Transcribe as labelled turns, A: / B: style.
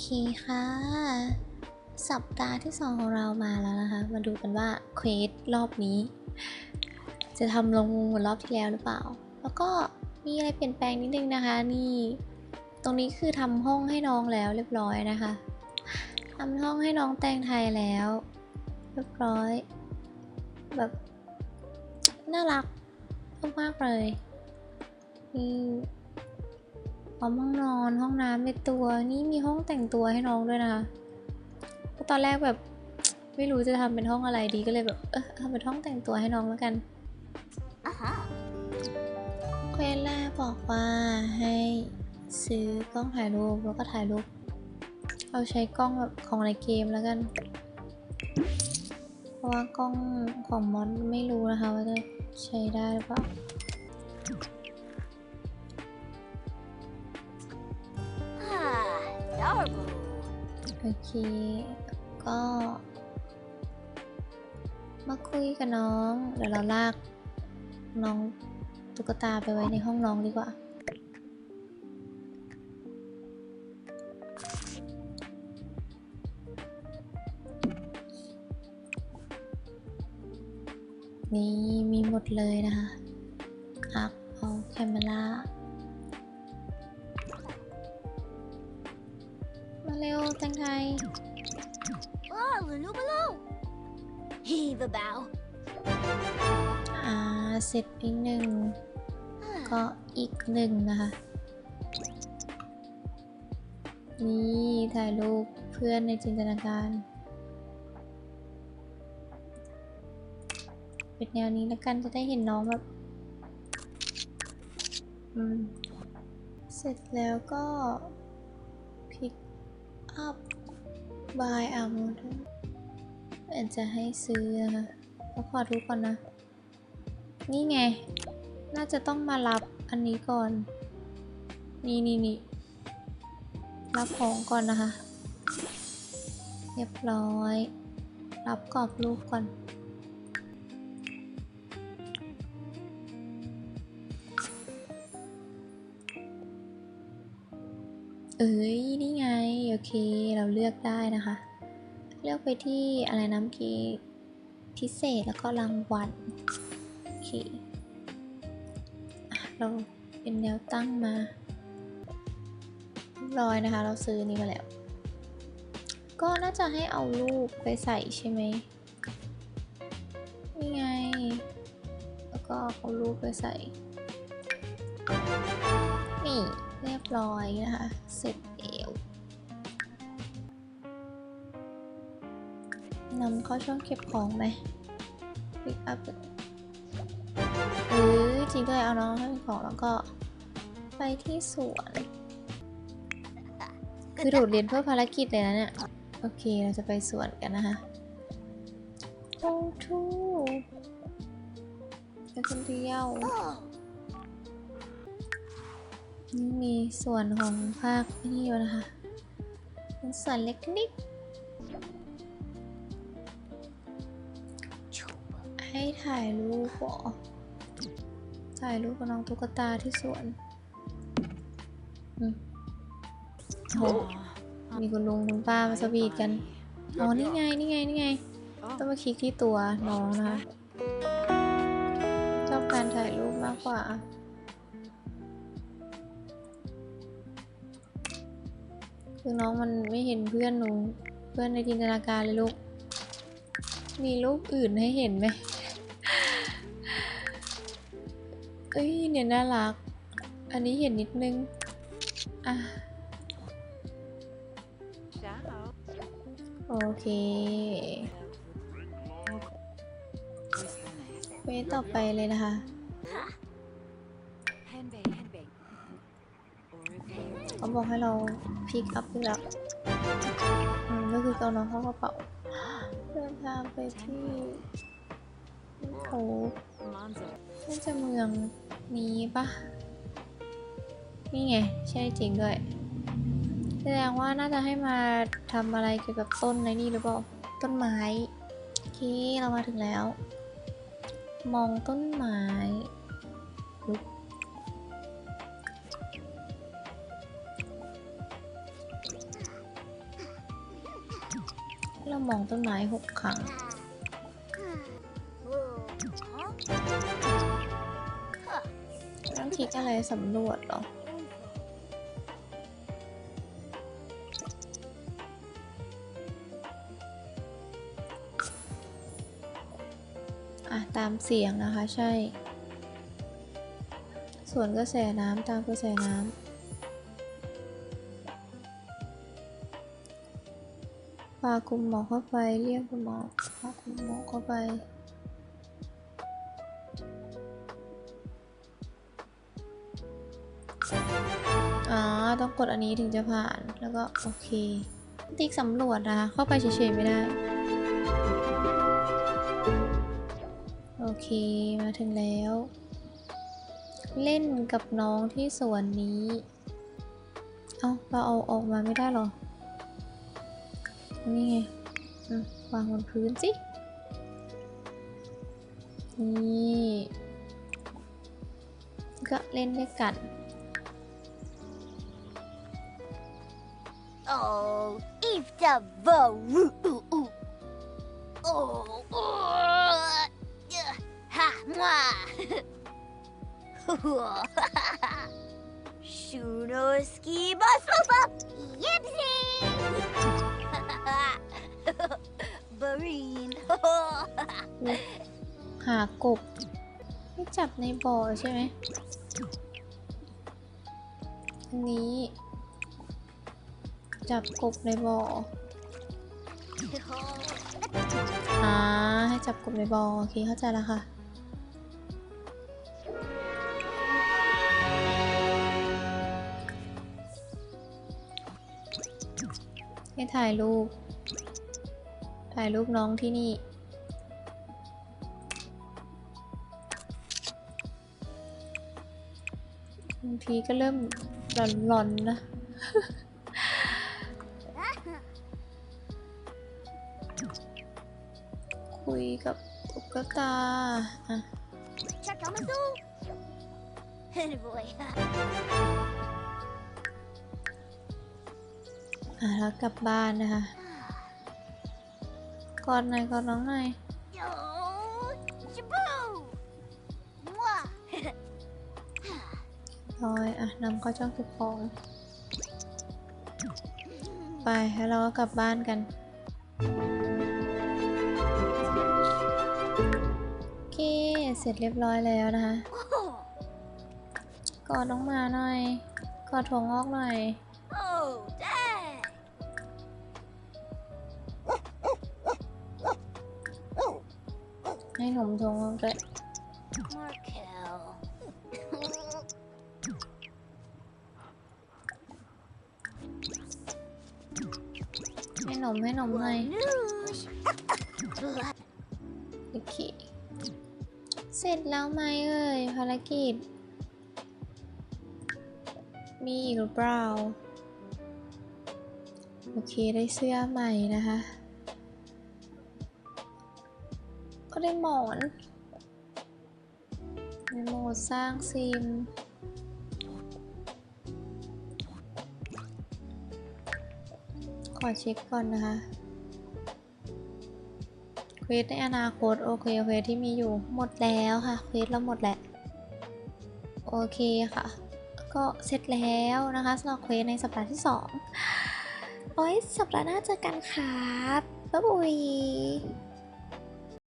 A: เคค่ะ สัปดาห์ที่สองของเรามาแล้วนะคะ มาดูกันว่าเควสรอบนี้ จะทำลงเหมือนรอบที่แล้วหรือเปล่า แล้วก็มีอะไรเปลี่ยนแปลงนิดนึงนะคะ นี่ ตรงนี้คือทำห้องให้น้องแล้วเรียบร้อยนะคะทำห้องให้น้องแตงไทยแล้ว เรียบร้อย แบบน่ารักมากๆเลยนี่ พร้อมห้องนอน ห้องน้ำในตัว นี่มีห้องแต่งตัวให้น้องด้วยนะคะเพราะตอนแรกแบบไม่รู้จะทำเป็นห้องอะไรดีก็เลยแบบเออทำเป็นห้องแต่งตัวให้น้องแล้วกัน
B: Aha.
A: เควสแรกบอกว่าให้ซื้อกล้องถ่ายรูปแล้วก็ถ่ายรูป เอาใช้กล้องแบบของในเกมแล้วกัน เพราะว่ากล้องของมอสไม่รู้นะคะว่าจะใช้ได้หรือเปล่า เค ก็ มาคุยกับน้อง เดี๋ยวเราลากน้องตุ๊กตาไปไว้ในห้องน้องดีกว่า นี่มีหมดเลยนะคะอักเอาแคมเมล่า มาเร็วแตงไทย
B: Oh, Lulu Baloo. Heave a bow.
A: อ่า เสร็จอีกหนึ่ง ก็อีกหนึ่งนะคะ นี่ถ่ายรูปเพื่อนในจินตนาการ เป็นแนวนี้แล้วกันจะได้เห็นน้องแบบ อืม เสร็จแล้วก็ pick up by a model อาจจะให้ซื้อนะคะแล้วขอดูก่อนนะ นี่ไง น่าจะต้องมารับอันนี้ก่อน นี่นี่นี่รับของก่อนนะคะ เรียบร้อย รับกรอบรูปก่อนเอ้ย นี่ไง โอเค เราเลือกได้นะคะ เลือกไปที่อะไรนะเมื่อกี้พิเศษแล้วก็รางวัลโอเคอเราเป็นแนวตั้งมาร้อยนะคะ เราซื้อนี้มาแล้ว ก็น่าจะให้เอารูปไปใส่ใช่ไหมนี่ไง แล้วก็เอารูปไปใส่ นี่เรียบร้อยนะคะ เสร็จ นำเข้าช่องเก็บของไหม pick up เออจริงด้วยเอาน้องให้ของแล้วก็ ไปที่สวน คือโดดเรียนเพื่อภารกิจเลยนะเนี่ย โอเคเราจะไปสวนกันนะคะโอ้ทูไปคนเดียวนี่มีส่วนของภาคนี่อยู่นะคะเป็นส่วนเล็กนิด ให้ถ่ายรูปเหรอถ่ายรูปกับน้องตุ๊กตาที่สวนอืมโหมีคุณลุงคุณป้ามาสวีทกันอ๋อนี่ไง นี่ไง นี่ไง ต้องมาคลิกที่ตัวน้องนะคะ ชอบการถ่ายรูปมากกว่า คือน้องมันไม่เห็นเพื่อนหนู เพื่อนในจินตนาการเลยลูก มีรูปอื่นให้เห็นไหม เอ้ยเนี่ยน่ารัก อันนี้เห็นนิดนึง อะ โอเคเวทต่อไปเลยนะคะ เขาบอกให้เราพิกอัพด้วยแล้วก็คือเอาน้องเข้ากระเป๋าเดินทางไปที่ โถน่าจะเมืองนี้ปะนี่ไง ใช่จริงด้วย แสดงว่าน่าจะให้มาทำอะไรเกี่ยวกับต้นในนี่หรือเปล่า ต้นไม้ โอเค เรามาถึงแล้ว มองต้นไม้ปึ๊บเรามองต้นไม้หกครั้ง คลิกอะไรสำรวจหรออะตามเสียงนะคะใช่ ส่วนกระแสน้ำตามกระแสน้ำพาคุมหมอกเข้าไป เรียกคุณหมอพาคุมหมอกเข้าไป อ๋อ ต้องกดอันนี้ถึงจะผ่าน แล้วก็โอเค ติ๊กสำรวจนะคะ เข้าไปเฉยๆไม่ได้ โอเค มาถึงแล้ว เล่นกับน้องที่สวนนี้ เอาเราเอาออกมาไม่ได้หรอ นี่ไงวางบนพื้นสิ นี่ ก็เล่นด้วยกัน
B: Oh, if the voodoo. Oh, oh, Ha, mwah. Shunoski basaba. Yipsy. Barine.
A: หากบไม่จับในบ่อใช่ไหมอันนี้ จับกบในบ่ออ่าให้จับกบในบ่อโอเคเข้าใจแล้วค่ะให้ถ่ายรูป ถ่ายรูปน้องที่นี่ บางทีก็เริ่มหลอนๆนะ คุยกับตุ๊กตาอะ
B: Check out my zoo. Boy.
A: อะแล้วกลับบ้านนะคะกอดหน่อยกอดน้องหน่อย
B: Yo, shaboo. Mwah.
A: รอยอะนำเข้าช่องเก็บของไปแล้วเราก็กลับบ้านกัน เสร็จเรียบร้อยแล้วนะคะ
B: Oh,
A: กอดน้องหมาหน่อย กอดถั่วงอกหน่อย
B: oh, dang.
A: ให้หนมถั่วงอกด้วย
B: Markel.
A: ให้หนมให้หนมหน่อย
B: Wanoosh.
A: โอเค เสร็จแล้วไหมเอ่ยภารกิจ มีอีกหรือเปล่า โอเคได้เสื้อใหม่นะคะ ก็ได้หมอนในโหมดสร้างซิมขอเช็คก่อนนะคะ เควสในอนาคตโอเคเควสที่มีอยู่หมดแล้วค่ะเควสเราหมดแหละโอเคค่ะ ก็เสร็จแล้วนะคะสำหรับเควสในสัปดาห์ที่ 2 โอ้ยสัปดาห์หน้าเจอกันครับบ๊ายบาย